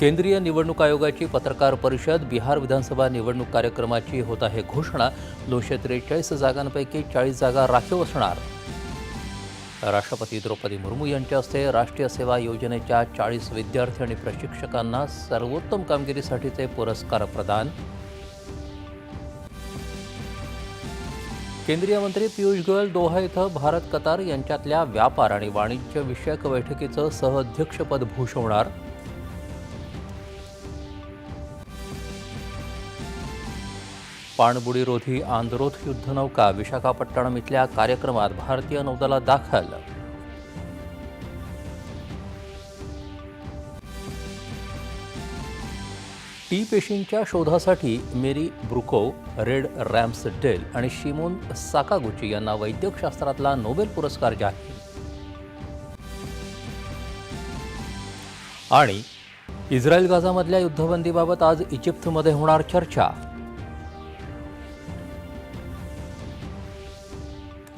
केंद्रीय निवडणूक आयोगाची पत्रकार परिषद बिहार विधानसभा निवडणूक कार्यक्रमाची होत आहे घोषणा. दोनशे त्रेचाळीस जागांपैकी चाळीस जागा राखीव असणार. राष्ट्रपती द्रौपदी मुर्मू यांच्या हस्ते राष्ट्रीय सेवा योजनेच्या चाळीस विद्यार्थी आणि प्रशिक्षकांना सर्वोत्तम कामगिरीसाठीचे पुरस्कार प्रदान. केंद्रीय मंत्री पियुष गोयल दोहा इथं भारत कतार यांच्यातल्या व्यापार आणि वाणिज्य विषयक बैठकीचं सहअध्यक्षपद भूषवणार. पाणबुडीरोधी आंध्रोथ युद्धनौका विशाखापट्टणम इथल्या कार्यक्रमात भारतीय नौदलात दाखल. टी पेशींच्या शोधासाठी Mary Brunkow Fred Ramsdell आणि शिमोन साकागुची यांना वैद्यकशास्त्रातला नोबेल पुरस्कार जाहीर. आणि इस्रायल गाझामधल्या युद्धबंदीबाबत आज इजिप्तमध्ये होणार चर्चा.